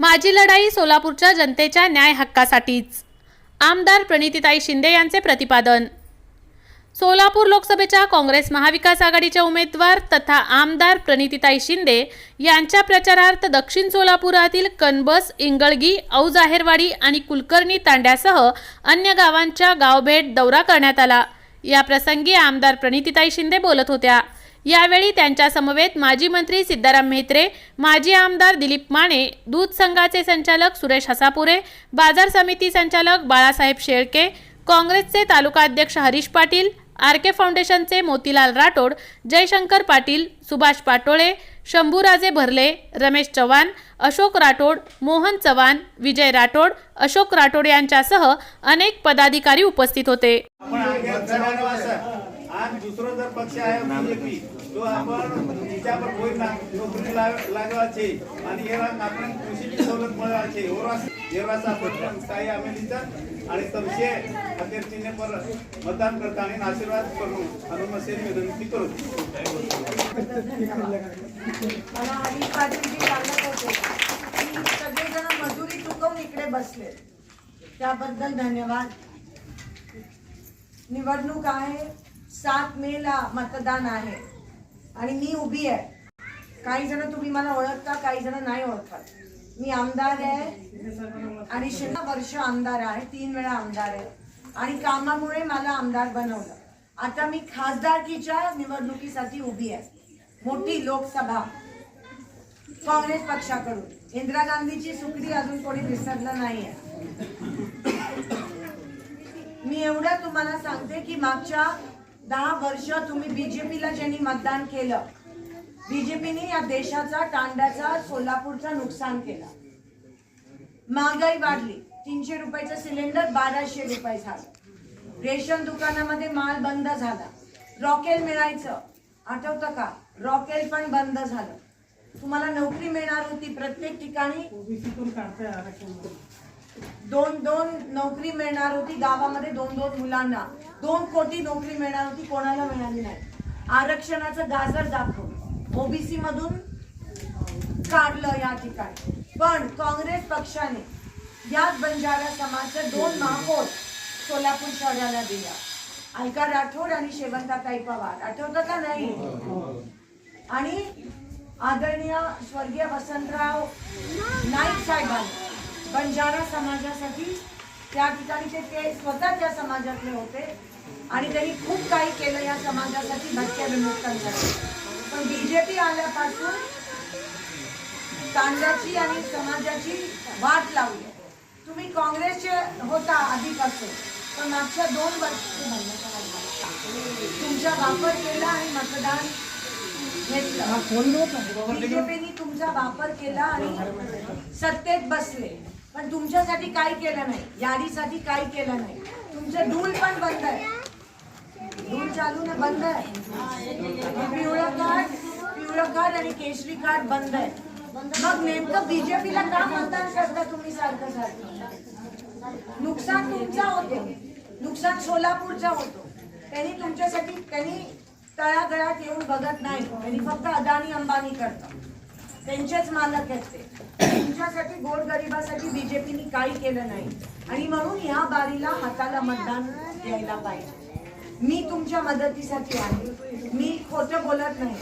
माझी लढाई सोलापूरच्या जनतेच्या न्याय हक्कासाठीच. आमदार प्रणितीताई शिंदे यांचे प्रतिपादन. सोलापूर लोकसभेच्या काँग्रेस महाविकास आघाडीच्या उमेदवार तथा आमदार प्रणितीताई शिंदे यांच्या प्रचारार्थ दक्षिण सोलापुरातील कनबस इंगळगी औजाहेरवाडी आणि कुलकर्णी तांड्यासह अन्य गावांच्या गावभेट दौरा करण्यात आला. या प्रसंगी आमदार प्रणितीताई शिंदे बोलत होत्या. यावेळी त्यांच्यासमवेत माजी मंत्री सिद्धाराम म्हेत्रे माजी आमदार दिलीप माने दूध संघाचे संचालक सुरेश हसापुरे बाजार समिती संचालक बाळासाहेब शेळके काँग्रेसचे तालुकाध्यक्ष हरीश पाटील आर के फाउंडेशनचे मोतीलाल राठोड जयशंकर पाटील सुभाष पाटोळे शंभूराजे भरले रमेश चव्हाण अशोक राठोड मोहन चव्हाण विजय राठोड अशोक राठोड यांच्यासह अनेक पदाधिकारी उपस्थित होते. आपण मतदानानं असं आज दुसरो जर पक्ष आहे बीजेपी तो आपण तिच्यावर કોઈ નોકરી લાગવા છે અને એવા આપણે કૃષિની સવલત મળવા છે એવા એવા આપણે સ્થાયી આમેલી आणि तमशे अखेर चिन्ह पर मतदान करता आणि आशीर्वाद करून हनुमसेन विनंती करू मला हरीश पाटीलजी सांगत होते की सगळेजण मजुरी चुकवून इकडे बसले त्याबद्दल धन्यवाद निवडणूक आहे सात मे ला मतदान आहे. आणि मी उभी आहे. काही जण तुम्ही मला ओळखता काही जण नाही ओळखत. मी आमदार आहे. आणि शंभर वर्ष आमदार आहे. तीन वेळा आमदार आहे. आणि कामामुळे मला आमदार बनवलं. आता मी खासदारकीच्या निवडणुकीसाठी उभी आहे. मोठी लोकसभा. काँग्रेस पक्षाकडून. इंदिरा गांधीची सुकडी अजून कोणी विसरलं नाहीये. मी एवढं तुम्हाला सांगते की मागच्या दहा वर्ष तुम्ही बीजेपीला ज्यांनी मतदान केलं बीजेपीने या देशाचा तांड्याचा सोलापूरचा नुकसान केलं. महागाई वाढली तीनशे रुपयाचं सिलेंडर बाराशे रुपये झालं. रेशन दुकानामध्ये माल बंद झाला. रॉकेल मिळायचं आठवतं का? रॉकेल पण बंद झालं. तुम्हाला नोकरी मिळणार होती प्रत्येक ठिकाणी. दोन दोन नोकरी मिळणार होती गावामध्ये दोन दोन मुलांना. दोन कोटी नोकरी मिळणार होती कोणाला मिळाली नाही. आरक्षणाचं गाजर दाखव. ओबीसी मधून काढलं या ठिकाणी. पण काँग्रेस पक्षाने याच बंजारा समाजचे दोन महापौर सोलापूर शहराला दिल्या अलका राठोड आणि शेवंताताई पवार. आठवतं का नाही? आणि आदरणीय स्वर्गीय वसंतराव नाईक साहेबांनी. बंजारा समाजासाठी त्या ठिकाणी ते ते स्वतः त्या समाजातले होते. आणि त्यांनी खूप काही केलं या समाजासाठी भटक्या विमुक्तांसाठी पण बीजेपी आल्यापासून तांड्याची आणि समाजाची वाट लावली. तुम्ही काँग्रेसचे होता आधीपासून पण मागच्या दोन वर्ष तुमचा वापर केला आणि मतदान घेतलं. बीजेपीने तुमचा वापर केला आणि सत्तेत बसले. पण तुमच्यासाठी काय केलं नाही. यादीसाठी काय केलं नाही. तुमचं डूल पण बंद आहे. डूल चालू ना बंद आहे. पिवळं कार्ड पिवळं कार्ड आणि केशरी कार्ड बंद आहे. मग नेमकं बीजेपीला का मतदान करता तुम्ही सारखं सारखं? नुकसान तुमचा होतो. नुकसान सोलापूरचा होतो. त्यांनी तुमच्यासाठी त्यांनी तळागळात येऊन बघत नाही. त्यांनी फक्त अदानी अंबानी करतात. त्यांचेच मालक आहेत ते तुमच्यासाठी गोरगरिबासाठी बीजेपीने काही केलं नाही. आणि म्हणून ह्या बारीला हाताला मतदान द्यायला पाहिजे. मी तुमच्या मदतीसाठी आहे. मी खोटं बोलत नाही.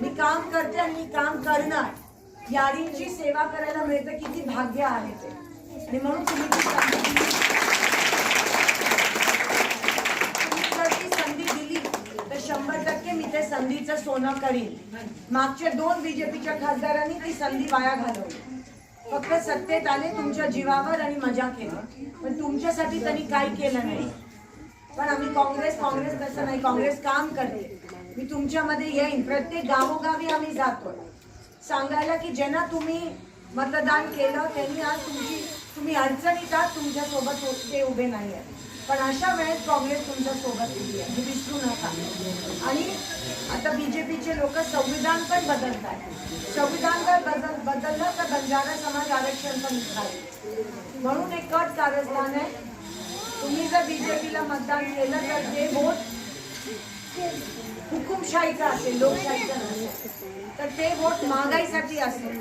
मी काम करते आणि मी काम करणार. यारींची सेवा करायला मिळतं किती भाग्य आहे ते. आणि म्हणून तुम्ही ती संधी संधी दिली तर शंभर टक्के मी ते संधीचं सोनं करीन. मागच्या दोन बीजेपीच्या खासदारांनी ती संधी वाया घालवली. फक्त सत्तेत आले तुमच्या जीवावर आणि मजा केली. पण तुमच्यासाठी त्यांनी काही केलं नाही. पण आम्ही काँग्रेस काँग्रेस तसं नाही. काँग्रेस काम करते. मी तुमच्यामध्ये येईन. प्रत्येक गावोगावी आम्ही जातो सांगायला की ज्यांना तुम्ही मतदान केलं त्यांनी आज तुमची तुम्ही अडचणीत आहात तुमच्यासोबत हो- ते उभे नाही आहेत. पण अशा वेळेस काँग्रेस तुमच्यासोबत उभी आहे. हे विसरू नका. आणि आता बी जे पीचे लोक संविधान पण बदलतात संविधान पण बदल बदललं तर बंजारा समाज आरक्षण पण झाले म्हणून एक कट कारस्थान आहे. तुम्ही जर बीजेपीला मतदान केलं तर ते वोट हुकुमशाहीचा असेल लोकशाहीचा नसेल तर ते वोट महागाईसाठी असेल.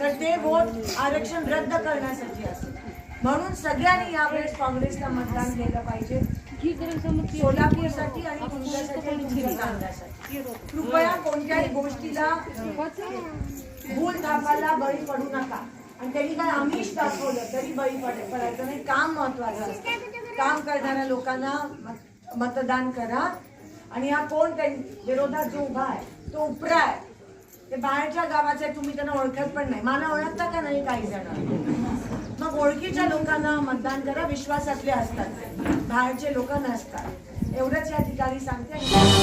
तर ते वोट आरक्षण रद्द करण्यासाठी असेल. म्हणून सगळ्यांनी यावेळेस काँग्रेसला मतदान केलं पाहिजे. सोलापूरसाठी आणि तुमच्यासाठी आणि कृपया कोणत्याही गोष्टीला भूल थापाला बळी पडू नका. आणि त्यांनी काय आमिष दाखवलं तरी बळी पड पडायचं नाही. काम महत्वाचं असतं. काम करणाऱ्या लोकांना मत- मतदान करा. आणि हा कोण त्यां- विरोधात जो उभा आहे तो उपरा आहे. ते बाहेरच्या गावाचे तुम्ही त्यांना ओळखत पण नाही. मला ओळखता का नाही काही जण? मग ओळखीच्या लोकांना मतदान करा. विश्वासातले असतात. बाहेरचे लोक नसतात. एवढंच या ठिकाणी सांगते.